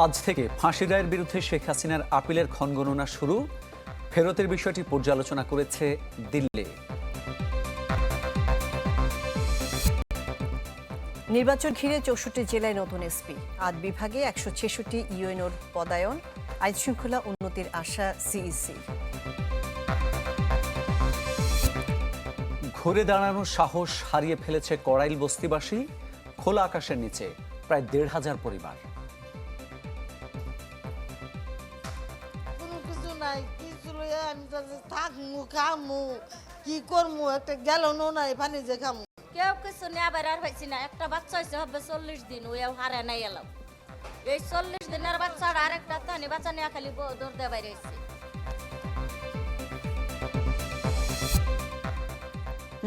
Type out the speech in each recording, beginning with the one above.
আজ থেকে ফাঁসি রায়ের বিরুদ্ধে শেখ হাসিনার আপিলের ক্ষণগণনা শুরু। ফেরতের বিষয়টি পর্যালোচনা করেছে দিল্লি। নির্বাচন ঘিরে চৌষট্টি জেলায় নতুন এসপি আট বিভাগে একশো ছেষট্টি ইউএনওর পদায়ন আইন শৃঙ্খলা উন্নতির আশা সিইসি ঘুরে দাঁড়ানোর সাহস হারিয়ে ফেলেছে কড়াইল বস্তিবাসী খোলা আকাশের নিচে প্রায় দেড় হাজার পরিবার। আমি থাকমু খামু কি করমু একটা গেল নাই পানি যে খামু। কেউ কিছু নেবার আর পাইছি না একটা বাচ্চা হয়েছে হবে চল্লিশ দিন ওইও হারে নাই এলাম। এই চল্লিশ দিনের বাচ্চাটা আরেকটা তানি বাচ্চা নিয়ে খালি দৌড়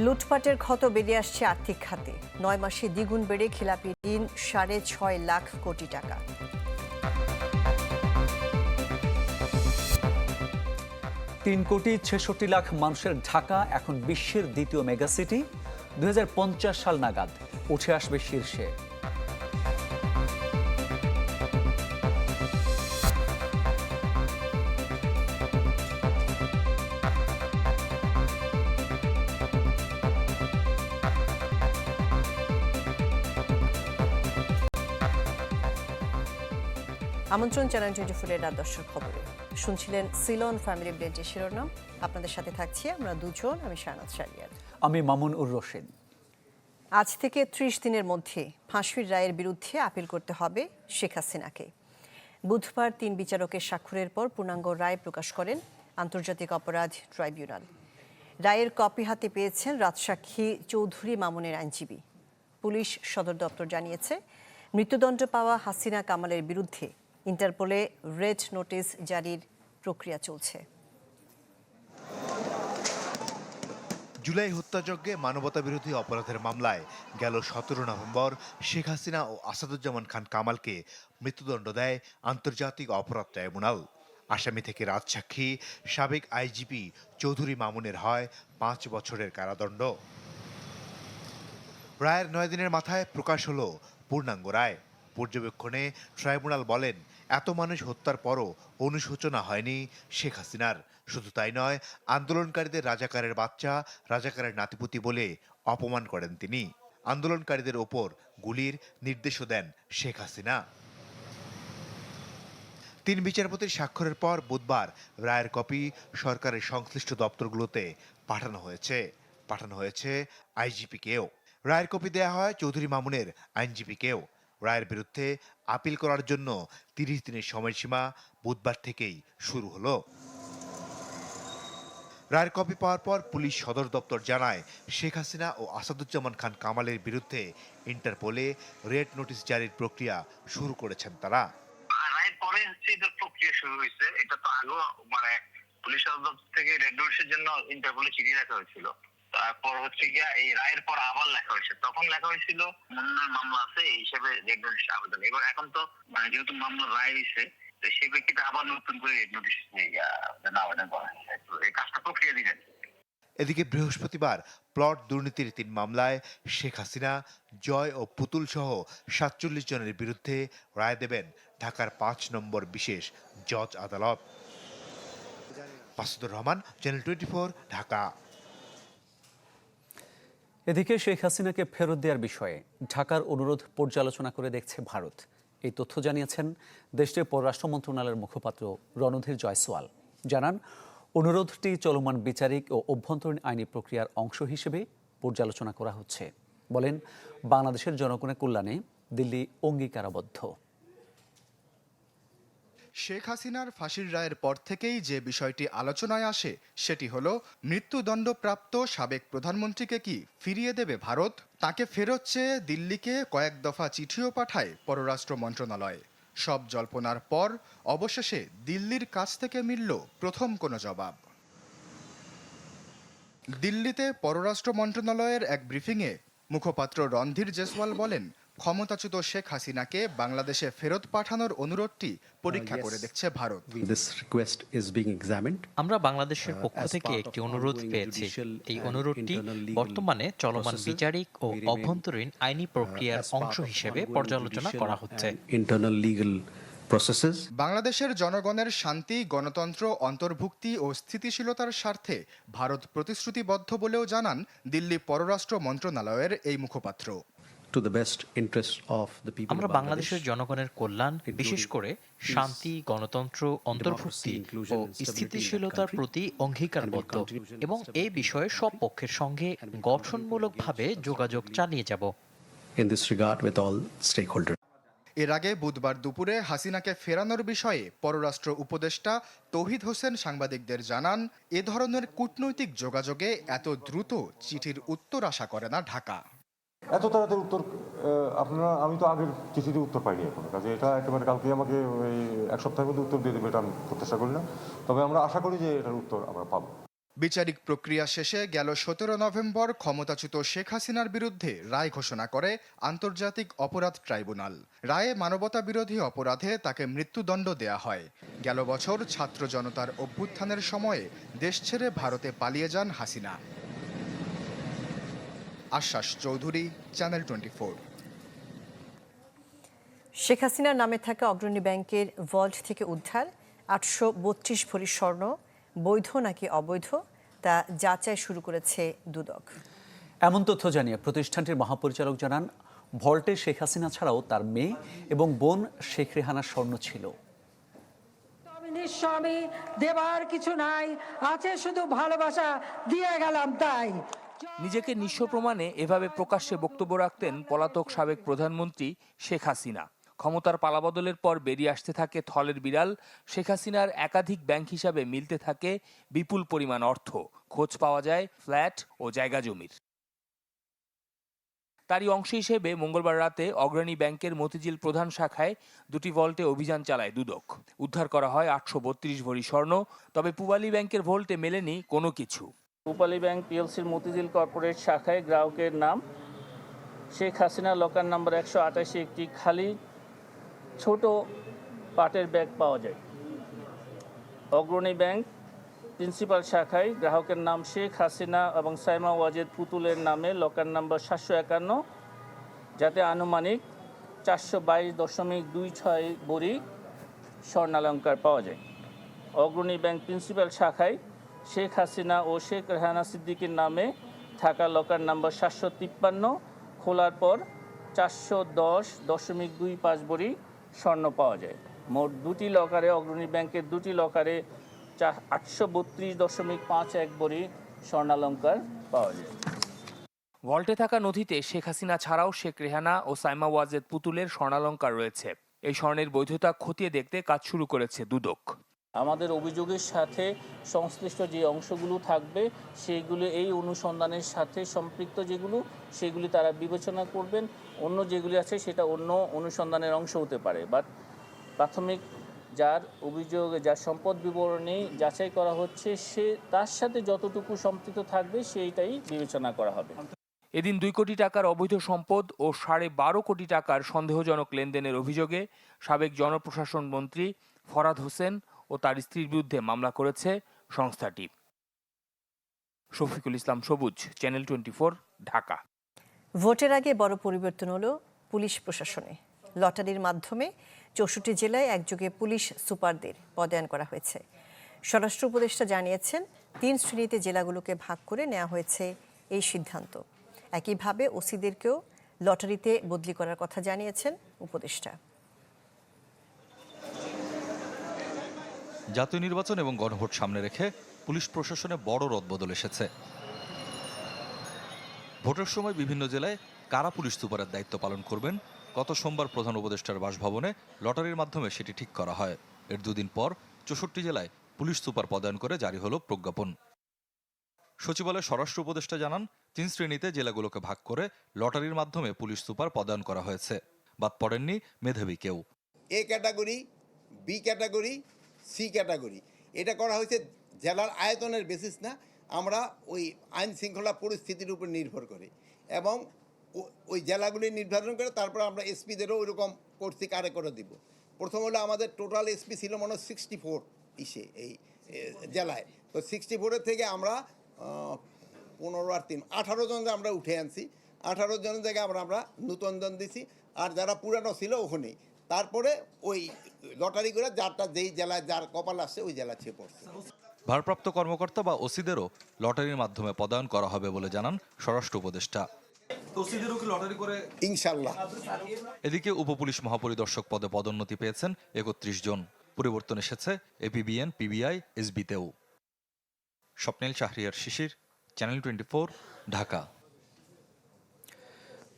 লুটপাটের ক্ষত বেরিয়ে আসছে আর্থিক খাতে। নয় মাসে দ্বিগুণ বেড়ে খেলাপি ঋণ সাড়ে ছয় লাখ কোটি টাকা। তিন কোটি ছেষট্টি লাখ মানুষের ঢাকা এখন বিশ্বের দ্বিতীয় মেগাসিটি দু হাজার পঞ্চাশ সাল নাগাদ উঠে আসবে শীর্ষে। আমন্ত্রণ চ্যানেল টোয়েন্টি ফোরের রাত দর্শক খবরে। শুনছিলেন সিলন ফ্যামিলি ব্লেন্ডের শিরোনাম। আপনাদের সাথে থাকছি আমরা দুজন আমি শাহনাজ শারিয়ার আমি মামুন উর রশিদ। আজ থেকে ত্রিশ দিনের মধ্যে ফাঁসির রায়ের বিরুদ্ধে আপিল করতে হবে শেখ হাসিনাকে। বুধবার তিন বিচারকের স্বাক্ষরের পর পূর্ণাঙ্গ রায় প্রকাশ করেন আন্তর্জাতিক অপরাধ ট্রাইব্যুনাল। রায়ের কপি হাতে পেয়েছেন রাজসাক্ষী চৌধুরী মামুনের আইনজীবী। পুলিশ সদর দপ্তর জানিয়েছে মৃত্যুদণ্ড পাওয়া হাসিনা কামালের বিরুদ্ধে ইন্টারপোলে রেড নোটিশ জারির প্রক্রিয়া চলছে। জুলাই হত্যাযজ্ঞে মানবতাবিরোধী অপরাধের মামলায় গেল সতেরো নভেম্বর শেখ হাসিনা ও আসাদুজ্জামান খান কামালকে মৃত্যুদণ্ড দেয় আন্তর্জাতিক অপরাধ ট্রাইব্যুনাল। আসামি থেকে রাজসাক্ষী, সাবেক আইজিপি চৌধুরী মামুনের হয় পাঁচ বছরের কারাদণ্ড। রায়ের নয় দিনের মাথায় প্রকাশ হলো পূর্ণাঙ্গ রায়। পর্যবেক্ষণে ট্রাইব্যুনাল বলেন এত মানুষ হত্যার পরও অনুশোচনা হয়নি শেখ হাসিনার। শুধু তাই নয়, আন্দোলনকারীদের রাজাকারের বাচ্চা, রাজাকারের নাতিপুতি বলে অপমান করেন তিনি। আন্দোলনকারীদের ওপর গুলির নির্দেশও দেন শেখ হাসিনা। তিন বিচারপতির স্বাক্ষরের পর বুধবার রায়ের কপি সরকারের সংশ্লিষ্ট দপ্তরগুলোতে পাঠানো হয়েছে। পাঠানো হয়েছে আইজিপিকেও রায়ের কপি দেয়া হয় চৌধুরী মামুনের আইনজীবীকেও রায়ের বিরুদ্ধে আপিল করার জন্য তিরিশ দিনের সময়সীমা বুধবার থেকেই শুরু হলো। রায়ের কপি পাওয়ার পর পুলিশ সদর দপ্তর জানায়, শেখ হাসিনা ও আসাদুজ্জামান খান কামালের বিরুদ্ধে ইন্টারপোলে রেড নোটিশ জারির প্রক্রিয়া শুরু করেছেন তারা। পরে হচ্ছে এটার প্রক্রিয়া শুরু হয়েছে। এটা তো আগেও মানে পুলিশ সদর দপ্তর থেকে রেড নোটিশের জন্য ইন্টারপোলে চিঠি লেখা হয়েছিল। তারপর হচ্ছে গিয়া এই রায়ের পর আবার লেখা হয়েছে। তখন লেখা হয়েছিল মুন্নার মামলা আছে, এই হিসেবে রেড নোটিশ আবেদন। এবার এখন তো মানে যেহেতু মামলা রায় হয়েছে, তো সেই প্রেক্ষিতে আবার নতুন করে রেড নোটিশ আবেদন করা হয়েছে। এই কাজটা প্রক্রিয়া দিলেন এদিকে বৃহস্পতিবার প্লট দুর্নীতির তিন মামলায় শেখ হাসিনা, জয় ও পুতুল সহ সাতচল্লিশ জনের বিরুদ্ধে রায় দেবেন ঢাকার পাঁচ নম্বর বিশেষ জজ আদালত। Rahman channel twenty Dhaka. এদিকে শেখ হাসিনাকে ফেরত দেওয়ার বিষয়ে ঢাকার অনুরোধ পর্যালোচনা করে দেখছে ভারত। এই তথ্য জানিয়েছেন দেশটির পররাষ্ট্র মন্ত্রণালয়ের মুখপাত্র রণধীর জয়সওয়াল। জানান, অনুরোধটি চলমান বিচারিক ও অভ্যন্তরীণ আইনি প্রক্রিয়ার অংশ হিসেবে পর্যালোচনা করা হচ্ছে। বলেন, বাংলাদেশের জনগণের কল্যাণে দিল্লি অঙ্গীকারাবদ্ধ। শেখ হাসিনার ফাঁসির রায়ের পর থেকেই যে বিষয়টি আলোচনায় আসে, সেটি হলো, মৃত্যুদণ্ডপ্রাপ্ত সাবেক প্রধানমন্ত্রীকে কি ফিরিয়ে দেবে ভারত? তাকে ফেরত চেয়ে দিল্লিকে কয়েক দফা চিঠিও পাঠায় পররাষ্ট্র মন্ত্রণালয়। সব জল্পনার পর অবশেষে দিল্লির কাছ থেকে মিলল প্রথম কোনো জবাব। দিল্লিতে পররাষ্ট্র মন্ত্রণালয়ের এক ব্রিফিংয়ে মুখপাত্র রণধীর জেসওয়াল বলেন ক্ষমতাচ্যুত শেখ হাসিনাকে বাংলাদেশে ফেরত পাঠানোর অনুরোধটি পরীক্ষা করে দেখছে ভারত. আমরা বাংলাদেশের Uh, পক্ষ থেকে একটি অনুরোধ পেয়েছি। এই অনুরোধটি বর্তমানে চলমান বিচারিক ও অভ্যন্তরীণ আইনি uh, প্রক্রিয়ার অংশ হিসেবে পর্যালোচনা করা হচ্ছে। বাংলাদেশের জনগণের শান্তি গণতন্ত্র অন্তর্ভুক্তি ও স্থিতিশীলতার স্বার্থে ভারত প্রতিশ্রুতিবদ্ধ বলেও জানান দিল্লি পররাষ্ট্র মন্ত্রণালয়ের এই মুখপাত্র। To the best interest of the people আমরা বাংলাদেশের জনগণের কল্যাণ বিশেষ করে শান্তি গণতন্ত্র অন্তর্ভুক্তি ও স্থিতিশীলতার প্রতি অঙ্গীকারবদ্ধ। এবং এই বিষয়ে সব পক্ষের সঙ্গে গঠনমূলকভাবে যোগাযোগ চালিয়ে যাব। In this regard with all stakeholders. এর আগে বুধবার দুপুরে হাসিনাকে ফেরানোর বিষয়ে পররাষ্ট্র উপদেষ্টা তৌহিদ হোসেন সাংবাদিকদের জানান এ ধরনের কূটনৈতিক যোগাযোগে এত দ্রুত চিঠির উত্তর আশা করে না ঢাকা। এত তাড়াতাড়ি উত্তর আপনারা, আমি তো আগের চিঠিতে উত্তর পাইনি এখনও। কাজে এটা একেবারে কালকে আমাকে ওই এক সপ্তাহের মধ্যে উত্তর দিয়ে দেবে, এটা আমি প্রত্যাশা করি না। তবে আমরা আশা করি যে এটার উত্তর আমরা পাবো। বিচারিক প্রক্রিয়া শেষে গেল সতেরো নভেম্বর, ক্ষমতাচ্যুত শেখ হাসিনার বিরুদ্ধে রায় ঘোষণা করে আন্তর্জাতিক অপরাধ ট্রাইব্যুনাল। রায়ে মানবতা বিরোধী অপরাধে তাকে মৃত্যুদণ্ড দেয়া হয়। গেল বছর ছাত্র জনতার অভ্যুত্থানের সময়ে দেশ ছেড়ে ভারতে পালিয়ে যান হাসিনা। আশ্বাস চৌধুরী চ্যানেল টোয়েন্টি শেখ হাসিনার নামে থাকা অগ্রণী ব্যাংকের ভল্ট থেকে উদ্ধার আটশো বত্রিশ ভরি স্বর্ণ বৈধ নাকি অবৈধ তা যাচাই শুরু করেছে দুদক। এমন তথ্য জানিয়ে প্রতিষ্ঠানটির মহাপরিচালক জানান ভল্টে শেখ হাসিনা ছাড়াও তার মেয়ে এবং বোন শেখ রেহানার স্বর্ণ ছিল। আমি নিঃস্বামী দেবার কিছু নাই আছে শুধু ভালোবাসা দিয়ে গেলাম তাই। নিজেকে নিঃস্ব প্রমাণে এভাবে প্রকাশ্যে বক্তব্য রাখতেন পলাতক সাবেক প্রধানমন্ত্রী শেখ হাসিনা। ক্ষমতার পালাবদলের পর বেরিয়ে আসতে থাকে থলের বিড়াল। শেখ হাসিনার একাধিক ব্যাংক হিসাবে মিলতে থাকে বিপুল পরিমাণ অর্থ। খোঁজ পাওয়া যায় ফ্ল্যাট ও জায়গা জমির। তারই অংশ হিসেবে মঙ্গলবার রাতে অগ্রণী ব্যাংকের মতিঝিল প্রধান শাখায় দুটি ভল্টে অভিযান চালায় দুদক। উদ্ধার করা হয় আটশো বত্রিশ ভরি স্বর্ণ, তবে পুবালী ব্যাংকের ভল্টে মেলেনি কোনো কিছু। রূপালী ব্যাংক পিএলসির মতিঝিল কর্পোরেট শাখায় গ্রাহকের নাম। শেখ হাসিনা লকার নাম্বার একশো আটাশি, একটি খালি ছোট পাটের ব্যাগ পাওয়া যায়। অগ্রণী ব্যাংক প্রিন্সিপাল শাখায় গ্রাহকের নাম শেখ হাসিনা এবং সাইমা ওয়াজেদ পুতুলের নামে লকার নাম্বার সাতশো একান্ন, যাতে আনুমানিক চারশো বাইশ দশমিক দুই ছয় বড়ি স্বর্ণালঙ্কার পাওয়া যায়। অগ্রণী ব্যাংক প্রিন্সিপাল শাখায় শেখ হাসিনা ও শেখ রেহানা সিদ্দিকীর নামে থাকা লকার নাম্বার সাতশো তিপ্পান্ন, খোলার পর চারশো দশ দশমিক দুই পাঁচ বড়ি স্বর্ণ পাওয়া যায়। মোট দুটি লকারে, অগ্রণী ব্যাংকের দুটি লকারে চা আটশো বত্রিশ দশমিক পাঁচ এক বড়ি স্বর্ণালঙ্কার পাওয়া যায়। ভল্টে থাকা নথিতে শেখ হাসিনা ছাড়াও শেখ রেহানা ও সাইমা ওয়াজেদ পুতুলের স্বর্ণালঙ্কার রয়েছে। এই স্বর্ণের বৈধতা খতিয়ে দেখতে কাজ শুরু করেছে দুদক। আমাদের অভিযোগের সাথে সংশ্লিষ্ট যে অংশগুলো থাকবে সেইগুলো এই অনুসন্ধানের সাথে সম্পৃক্ত যেগুলো, সেগুলি তারা বিবেচনা করবেন। অন্য যেগুলি আছে, সেটা অন্য অনুসন্ধানের অংশ হতে পারে। বাট প্রাথমিক যার অভিযোগ, যার সম্পদ বিবরণী যাচাই করা হচ্ছে, সে তার সাথে যতটুকু সম্পৃক্ত থাকবে, সেইটাই বিবেচনা করা হবে। এদিন দুই কোটি টাকার অবৈধ সম্পদ ও সাড়ে বারো কোটি টাকার সন্দেহজনক লেনদেনের অভিযোগে সাবেক জনপ্রশাসন মন্ত্রী ফরাদ হোসেন ও তার স্ত্রীর বিরুদ্ধে মামলা করেছে সংস্থাটি। শফিকুল ইসলাম সবুজ, চ্যানেল টোয়েন্টি ঢাকা। ভোটের আগে বড় পরিবর্তন হলো পুলিশ প্রশাসনে। লটারির মাধ্যমে চৌষট্টি জেলায় একযোগে পুলিশ সুপারদের পদায়ন করা হয়েছে। স্বরাষ্ট্র উপদেষ্টা জানিয়েছেন, তিন শ্রেণীতে জেলাগুলোকে ভাগ করে নেওয়া হয়েছে এই সিদ্ধান্ত। একইভাবে ওসিদেরকেও লটারিতে বদলি করার কথা জানিয়েছেন উপদেষ্টা। জাতীয় নির্বাচন এবং গণভোট সামনে রেখে পুলিশ প্রশাসনে বড় রদবদল এসেছে। ভোটের সময় বিভিন্ন জেলায় কারা পুলিশ সুপারের দায়িত্ব পালন করবেন? গত সোমবার প্রধান উপদেষ্টার বাসভবনে লটারির মাধ্যমে সেটি ঠিক করা হয়। এর দুদিন পর চৌষট্টি জেলায় পুলিশ সুপার পদায়ন করে জারি হলো প্রজ্ঞাপন। সচিবালয়ের স্বরাষ্ট্র উপদেষ্টা জানান, তিন শ্রেণীতে জেলাগুলোকে ভাগ করে লটারির মাধ্যমে পুলিশ সুপার পদায়ন করা হয়েছে। বাদ পড়েননি মেধাবী কেউ। A category, B category C category. এটা করা হয়েছে জেলার আয়তনের বেসিস না, আমরা ওই আইন শৃঙ্খলা পরিস্থিতির উপর নির্ভর করে এবং ওই জেলাগুলি নির্ধারণ করে তারপর আমরা এসপিদেরও ওইরকম করছি কারে করে দিব। প্রথম হলো আমাদের টোটাল এসপি ছিল মনে হয় সিক্সটি ফোর ইসে এই জেলায়। তো সিক্সটি ফোরের থেকে আমরা পনেরো আর তিন, আঠারো জন আমরা উঠে আনছি, আঠারো জনের জায়গায় আমরা আমরা নূতন জন দিছি। আর যারা পুরানো ছিল ওখানেই। তারপরে ওই লটারি করে যারটা যেই জেলায় যার কপাল আসছে ওই জেলা ছেয়ে পড়ছে। ভারপ্রাপ্ত কর্মকর্তা বা ওসিদেরও লটারির মাধ্যমে পদায়ন করা হবে বলে জানান স্বরাষ্ট্র উপদেষ্টা। ওসিদেরও কি লটারি করে? ইনশাল্লাহ এদিকে উপপুলিশ মহাপরিদর্শক পদে পদোন্নতি পেয়েছেন একত্রিশ জন। পরিবর্তন এসেছে APBN PBI এসবিতেও। Swapnil Shahriar Shishir channel twenty Dhaka.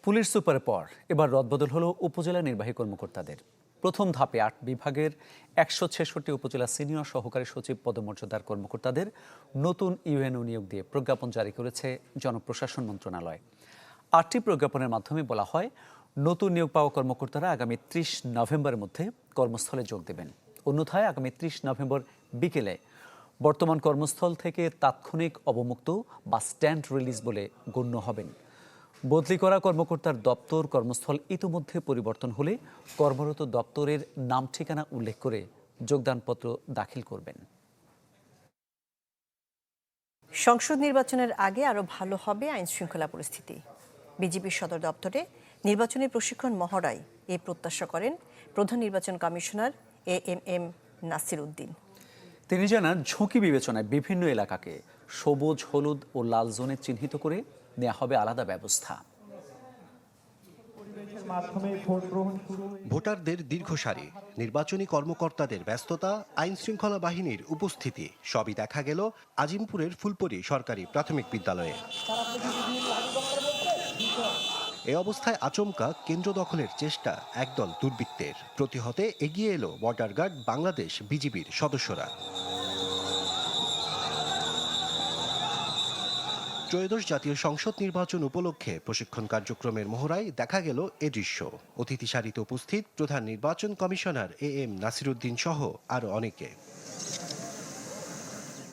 Police সুপারের পর এবার রদবদল হলো উপজেলা নির্বাহী কর্মকর্তাদের। প্রথম ধাপে আট বিভাগের একশো ছেষট্টি উপজেলা সিনিয়র সহকারী সচিব পদমর্যাদার কর্মকর্তাদের নতুন ইউএনও নিয়োগ দিয়ে প্রজ্ঞাপন জারি করেছে জনপ্রশাসন মন্ত্রণালয়। আটটি প্রজ্ঞাপনের মাধ্যমে বলা হয়, নতুন নিয়োগ পাওয়া কর্মকর্তারা আগামী ত্রিশ নভেম্বরের মধ্যে কর্মস্থলে যোগ দেবেন। অন্যথায় আগামী ত্রিশ নভেম্বর বিকেলে বর্তমান কর্মস্থল থেকে তাৎক্ষণিক অবমুক্ত বা স্ট্যান্ড রিলিজ বলে গণ্য হবেন। বদলি করা কর্মকর্তার দপ্তর কর্মস্থল ইতোমধ্যে পরিবর্তন হলে কর্মরত দপ্তরের নাম ঠিকানা উল্লেখ করে যোগদানপত্র দাখিল করবেন। সংসদ নির্বাচনের আগে আরও ভালো হবে আইন শৃঙ্খলা পরিস্থিতি। বিজেপির সদর দপ্তরে নির্বাচনী প্রশিক্ষণ মহড়ায় এ প্রত্যাশা করেন প্রধান নির্বাচন commissioner A M M Nasir Uddin. তিনি জানান ঝুঁকি বিবেচনায় বিভিন্ন এলাকাকে সবুজ হলুদ ও লাল জোনে চিহ্নিত করে নেওয়া হবে আলাদা ব্যবস্থা। ভোটারদের দীর্ঘ সারি নির্বাচনী কর্মকর্তাদের ব্যস্ততা আইন শৃঙ্খলা বাহিনীর উপস্থিতি সবই দেখা গেল আজিমপুরের ফুলপরি সরকারি প্রাথমিক বিদ্যালয়ে। এ অবস্থায় আচমকা কেন্দ্র দখলের চেষ্টা একদল দুর্বৃত্তের। প্রতিহতে এগিয়ে এলো বর্ডার গার্ড বাংলাদেশ বিজিবির সদস্যরা। ত্রয়োদশ জাতীয় সংসদ নির্বাচন উপলক্ষে প্রশিক্ষণ কার্যক্রমের মহড়ায় দেখা গেল এ দৃশ্য। অতিথি সারিতে উপস্থিত প্রধান নির্বাচন কমিশনার এ এম নাসিরুদ্দিন সহ আরও অনেকে।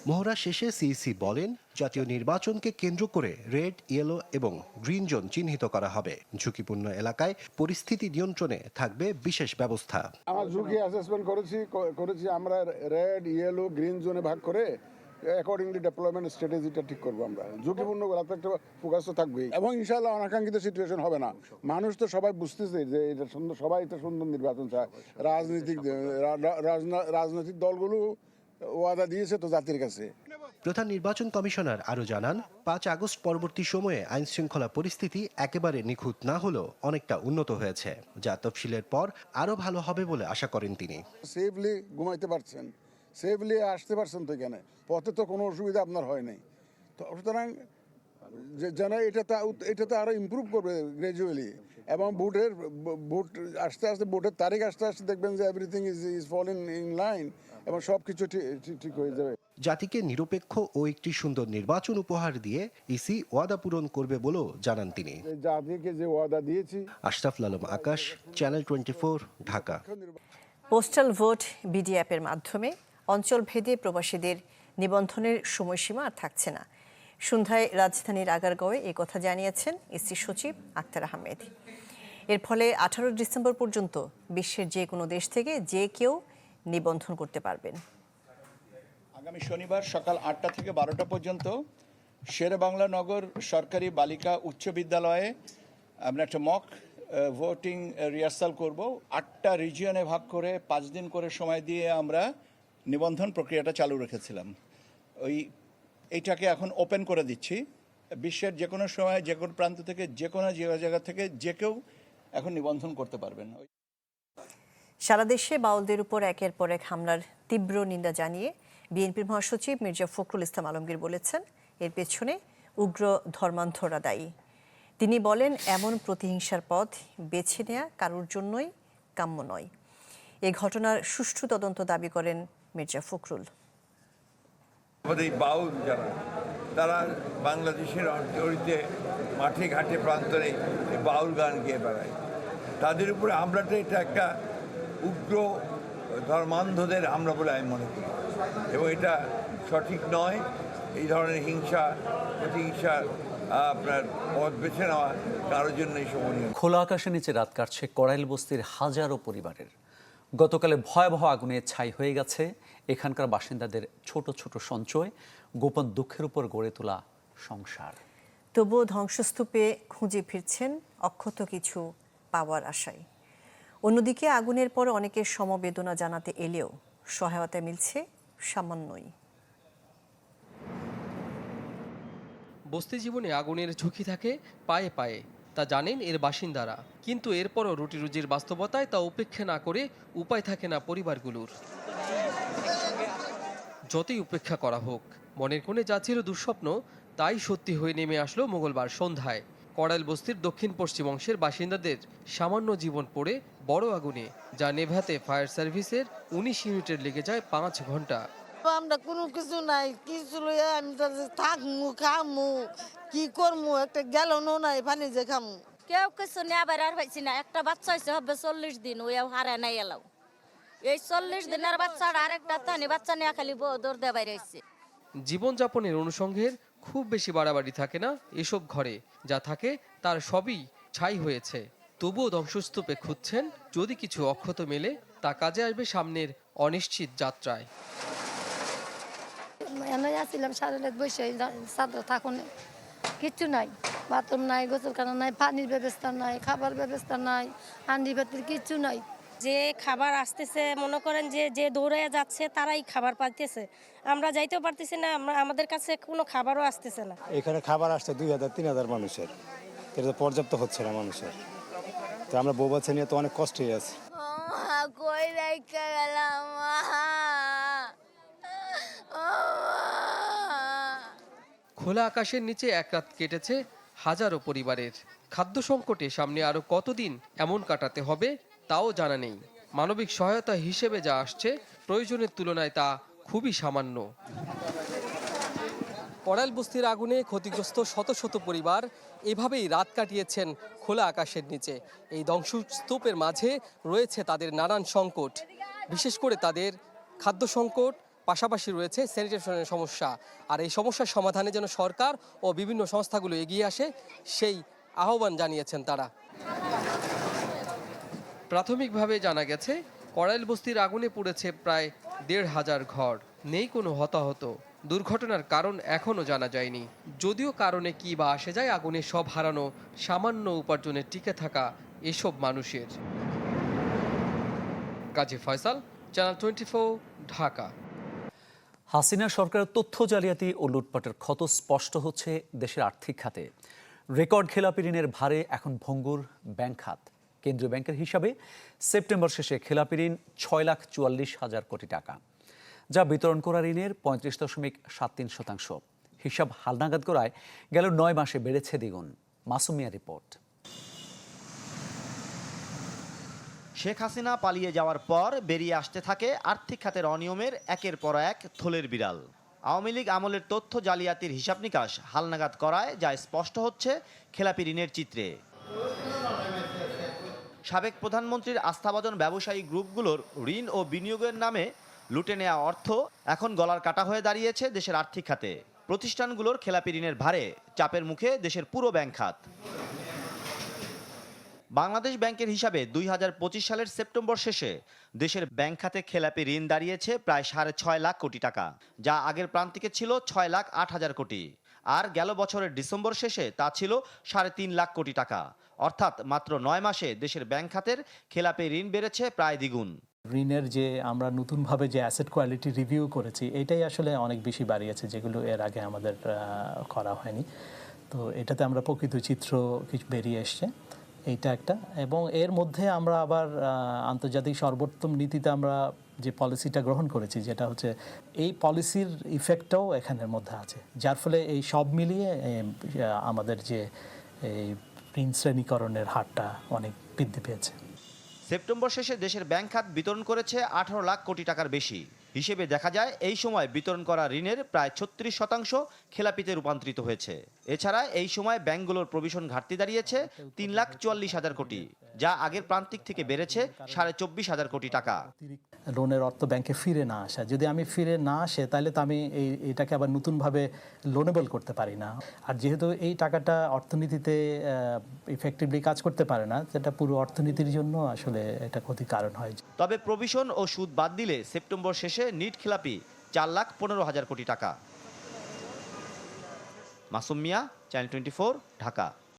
মহড়া শেষে সিইসি বলেন, জাতীয় নির্বাচনকে কেন্দ্র করে রেড, ইয়েলো এবং গ্রিন জোন চিহ্নিত করা হবে। ঝুঁকিপূর্ণ এলাকায় পরিস্থিতি নিয়ন্ত্রণে থাকবে বিশেষ ব্যবস্থা। আমার ঝুঁকি অ্যাসেসমেন্ট করেছি করেছি আমরা রেড, ইয়েলো, গ্রিন জোনে ভাগ করে অ্যাকর্ডিংলি ডেভেলপমেন্ট স্ট্র্যাটেজিটা ঠিক করব আমরা। ঝুঁকিপূর্ণ একটা ফোকাস তো থাকবেই। এবং ইনশাআল্লাহ অনাকাঙ্ক্ষিত সিচুয়েশন হবে না। মানুষ তো সবাই বুঝতেছে যে এটা সুন্দর সবাই এটা সুন্দর নির্বাচন চায়। রাজনৈতিক রাজনৈতিক দলগুলো ওয়াদা দিয়েছে তো জাতির কাছে। প্রধান নির্বাচন কমিশনার আরও জানান পাঁচ আগস্ট পরবর্তী সময়ে আইন শৃঙ্খলা পরিস্থিতি একেবারে নিখুঁত না হলেও অনেকটা উন্নত হয়েছে। যা তফসিলের পর আরও ভালো হবে বলে আশা করেন তিনি। সেফলি ঘুমাইতে পারছেন। সেফলি আসতে পারছেন তো এখানে? পথে তো কোনো অসুবিধা আপনার হয় নাই। তো সুতরাং যে- যেন এটা তা এটা তো আরও ইমপ্রুভ করবে গ্রাজুয়ালি এবং বুটের বুট আস্তে আস্তে বুটের তারিখ আস্তে আস্তে দেখবেন যে everything is is fall in in line এবং সব কিছু ঠিক হয়ে যাবে। জাতিকে নিরপেক্ষ ও একটি সুন্দর নির্বাচন উপহার দিয়ে ইসি ওয়াদা পূরণ করবে বলেও জানান তিনি। জাতিকে যে ওয়াদা দিয়েছি। Ashraful Alam Akash channel twenty Dhaka. Postal vote BD অ্যাপের মাধ্যমে। অঞ্চল ভেদে প্রবাসীদের নিবন্ধনের সময়সীমা আর থাকছে না। সন্ধ্যায় রাজধানীর আগারগাঁওয়ে এই কথা জানিয়েছেন এসি সচিব আক্তার আহমেদ। এর ফলে আঠারো ডিসেম্বর পর্যন্ত বিশ্বের যে কোনো দেশ থেকে যে কেউ নিবন্ধন করতে পারবেন। আগামী শনিবার সকাল আটটা থেকে বারোটা পর্যন্ত শেরেবাংলা নগর সরকারি বালিকা উচ্চ বিদ্যালয়ে আমরা একটা মক ভোটিং রিহার্সাল করব। আটটা রিজিয়নে ভাগ করে পাঁচ দিন করে সময় দিয়ে আমরা নিবন্ধন প্রক্রিয়াটা চালু রেখেছিলাম। ওই এইটাকে এখন ওপেন করে দিচ্ছি। বিশ্বের যে কোনো সময় যে কোনো প্রান্ত থেকে যে কোনো জায়গা থেকে যে কেউ এখন নিবন্ধন করতে পারবেন। সারা দেশে বাউলদের উপর একের পর এক হামলার তীব্র নিন্দা জানিয়ে বিএনপির মহাসচিব মির্জা ফখরুল ইসলাম আলমগীর বলেছেন, এর পেছনে উগ্র ধর্মান্ধরা দায়ী। তিনি বলেন, এমন প্রতিহিংসার পথ বেছে নেয়া কারোর জন্যই কাম্য নয়। এ ঘটনার সুষ্ঠু তদন্ত দাবি করেন মির্জা ফখরুল। আমাদের এই বাউল যারা তারা বাংলাদেশের অঞ্চলিতে মাঠে ঘাটে প্রান্তরে এই বাউল গান গেয়ে বেড়ায়। তাদের উপরে হামলাটা এটা একটা উগ্র ধর্মান্ধদের হামলা বলে আমি মনে করি। এবং এটা সঠিক নয় এই ধরনের হিংসা প্রতিহিংসা আপনার পথ বেছে নেওয়া কারোর জন্য শোভনীয় নয়। খোলা আকাশের নিচে রাত কাটছে কড়াইল বস্তির হাজারো পরিবারের। গতকালে ভয়াবহ আগুনে ছাই হয়ে গেছে এখানকার বাসিন্দাদের ছোট ছোট সঞ্চয় গোপন দুঃখের উপর গড়ে তোলা সংসার। তবুও ধ্বংসস্তূপে খুঁজে ফিরছেন অক্ষত কিছু পাওয়ার আশায়। অন্যদিকে আগুনের পর অনেকের সমবেদনা জানাতে এলেও সহায়তা মিলছে সামান্যই। বস্তি জীবনে আগুনের ঝুঁকি থাকে পায়ে পায়ে তা জানেন এর বাসিন্দারা। কিন্তু এরপরও রুটি রুজির বাস্তবতায় তা উপেক্ষা না করে উপায় থাকে না পরিবারগুলোর। যতই উপেক্ষা করা হোক মনের কোণে যা ছিল দুঃস্বপ্ন তাই সত্যি হয়ে নেমে আসলো মঙ্গলবার সন্ধ্যায়। কড়াইল বস্তির দক্ষিণ পশ্চিম অংশের বাসিন্দাদের সামান্য জীবন পড়ে বড় আগুনে যা নেভাতে ফায়ার সার্ভিসের উনিশ ইউনিটের লেগে যায় পাঁচ ঘণ্টা। আমরা কোনো কিছু নাই কিছু লইয়া আমি থাকমু খামু কি করমু একটা গেল নাই পানি যে খামু। কেউ কিছু নেবার আর পাইছি না একটা বাচ্চা হয়েছে হবে চল্লিশ দিন ওইও হারা নাই এলাও। এই চল্লিশ দিনের বাচ্চাটা আরেকটা তানি বাচ্চা নিয়ে খালি জীবনযাপনের অনুষঙ্গের খুব বেশি বাড়াবাড়ি থাকে না এসব ঘরে যা থাকে তার সবই ছাই হয়েছে। তবুও ধ্বংসস্তূপে খুঁজছেন যদি কিছু অক্ষত মেলে তা কাজে আসবে সামনের অনিশ্চিত যাত্রায়। এনে আসছিলাম সারা রাত বসে ছাত্র থাকুন। কিচ্ছু নাই বাথরুম নাই গোসল গোসলখানা নাই পানির ব্যবস্থা নাই খাবার ব্যবস্থা নাই হান্ডি বাতির কিচ্ছু নাই। যে খাবার আসতেছে মনে করেন যে যে দৌড়ে যাচ্ছে তারাই খাবার পাইতেছে। আমরা যাইতেও পারতেছি না আমরা আমাদের কাছে কোনো খাবারও আসতেছে না। এখানে খাবার আসছে দুই হাজার তিন হাজার মানুষের। এটা তো পর্যাপ্ত হচ্ছে না মানুষের। তো আমরা বউ বাচ্চা নিয়ে তো অনেক কষ্টে আছি। কই রাইখা গেলাম খোলা আকাশের নিচে এক রাত কেটেছে হাজারো পরিবারের। খাদ্য সংকটে সামনে আরও কতদিন এমন কাটাতে হবে? তাও জানা নেই। মানবিক সহায়তা হিসেবে যা আসছে, প্রয়োজনের তুলনায় তা খুবই সামান্য। কড়াইল বস্তির আগুনে ক্ষতিগ্রস্ত শত শত পরিবার এভাবেই রাত কাটিয়েছেন খোলা আকাশের নিচে। এই ধ্বংসস্তূপের মাঝে রয়েছে তাদের নানান সংকট। বিশেষ করে তাদের খাদ্য সংকট, পাশাপাশি রয়েছে স্যানিটেশনের সমস্যা। আর এই সমস্যার সমাধানে যেন সরকার ও বিভিন্ন সংস্থাগুলো এগিয়ে আসে, সেই আহ্বান জানিয়েছেন তারা। প্রাথমিকভাবে জানা গেছে কড়াইল বস্তির আগুনে পুড়েছে প্রায় দেড় হাজার ঘর। নেই কোনো হতাহত। দুর্ঘটনার কারণ এখনও জানা যায়নি। যদিও কারণে কি বা আসে যায়, আগুনে সব হারানো, সামান্য উপার্জনে টিকে থাকা এসব মানুষের। Kazi Faisal, channel twenty Dhaka. Hasina সরকারের তথ্য জালিয়াতি ও লুটপাটের ক্ষত স্পষ্ট হচ্ছে দেশের আর্থিক খাতে। রেকর্ড খেলাপি ঋণের ভারে এখন ভঙ্গুর ব্যাংক খাত। কেন্দ্রীয় ব্যাংকের হিসাবে সেপ্টেম্বর শেষে খেলাপি ঋণ ছয় লাখ চুয়াল্লিশ হাজার কোটি টাকা, যা বিতরণ করা ঋণের পঁয়ত্রিশ দশমিক সাত তিন শতাংশ। হিসাব হালনাগাদ করায় গেল নয় মাসে বেড়েছে দ্বিগুণ। মাসুমিয়া রিপোর্ট। শেখ হাসিনা পালিয়ে যাওয়ার পর বেরিয়ে আসতে থাকে আর্থিক খাতের অনিয়মের একের পর এক থলের বিড়াল। আওয়ামী লীগ আমলের তথ্য জালিয়াতির হিসাব নিকাশ হালনাগাদ করায়, যা স্পষ্ট হচ্ছে খেলাপি ঋণের চিত্রে। সাবেক প্রধানমন্ত্রীর আস্থাভাজন ব্যবসায়ী গ্রুপগুলোর ঋণ ও বিনিয়োগের নামে লুটে নেওয়া অর্থ এখন গলার কাটা হয়ে দাঁড়িয়েছে দেশের আর্থিক খাতে। প্রতিষ্ঠানগুলোর খেলাপি ঋণের ভারে চাপের মুখে দেশের পুরো ব্যাংক খাত। বাংলাদেশ ব্যাংকের হিসাবে দুই হাজার পঁচিশ সালের সেপ্টেম্বর শেষে দেশের ব্যাংক খাতে খেলাপি ঋণ দাঁড়িয়েছে প্রায় সাড়ে ছয় লাখ কোটি টাকা, যা আগের প্রান্তিকে ছিল ছয় লাখ আট হাজার কোটি। আর গেল বছরের ডিসেম্বর শেষে তা ছিল সাড়ে তিন লাখ কোটি টাকা। অর্থাৎ মাত্র নয় মাসে দেশের ব্যাংক খাতের খেলাপি ঋণ বেড়েছে প্রায় দ্বিগুণ। ঋণের যে আমরা নতুনভাবে যে অ্যাসেট কোয়ালিটি রিভিউ করেছি, এটাই আসলে অনেক বেশি বাড়িয়েছে, যেগুলো এর আগে আমাদের করা হয়নি। তো এটাতে আমরা প্রকৃত চিত্র কিছু বেরিয়ে এসছে, এইটা একটা। এবং এর মধ্যে আমরা আবার আন্তর্জাতিক সর্বোত্তম নীতিতে আমরা যে পলিসিটা গ্রহণ করেছি, যেটা হচ্ছে এই পলিসির ইফেক্টটাও এখানের মধ্যে আছে। যার ফলে এই সব মিলিয়ে আমাদের যে এই ঋণ শ্রেণীকরণের হারটা অনেক বৃদ্ধি পেয়েছে। সেপ্টেম্বর শেষে দেশের ব্যাংক খাত বিতরণ করেছে আঠারো লাখ কোটি টাকার বেশি। হিসেবে দেখা যায়, এই সময় বিতরণ করা ঋণের প্রায় ছত্রিশ শতাংশ খেলাপিতে রূপান্তরিত হয়েছে। এছাড়া এই সময় ব্যাংকগুলোর প্রভিশন ঘাটতি দাঁড়িয়েছে তিন লাখ চুয়াল্লিশ হাজার কোটি। যা আগের প্রান্তিক থেকে বেড়েছে সাড়ে চব্বিশ হাজার কোটি টাকা। লোনের অর্থ ব্যাংকে ফিরে না আসা। যদি আমি ফিরে না আসে তাহলে তো আমি এই এটাকে আবার নতুনভাবে লোনেবল করতে পারি না। আর যেহেতু এই টাকাটা অর্থনীতিতে ইফেক্টিভলি কাজ করতে পারে না সেটা পুরো অর্থনীতির জন্য আসলে এটা ক্ষতির কারণ হয়। তবে প্রভিশন ও সুদ বাদ দিলে সেপ্টেম্বর শেষে নিট খেলাপি চার লাখ পনেরো হাজার কোটি টাকা। Masum Mia channel twenty Dhaka.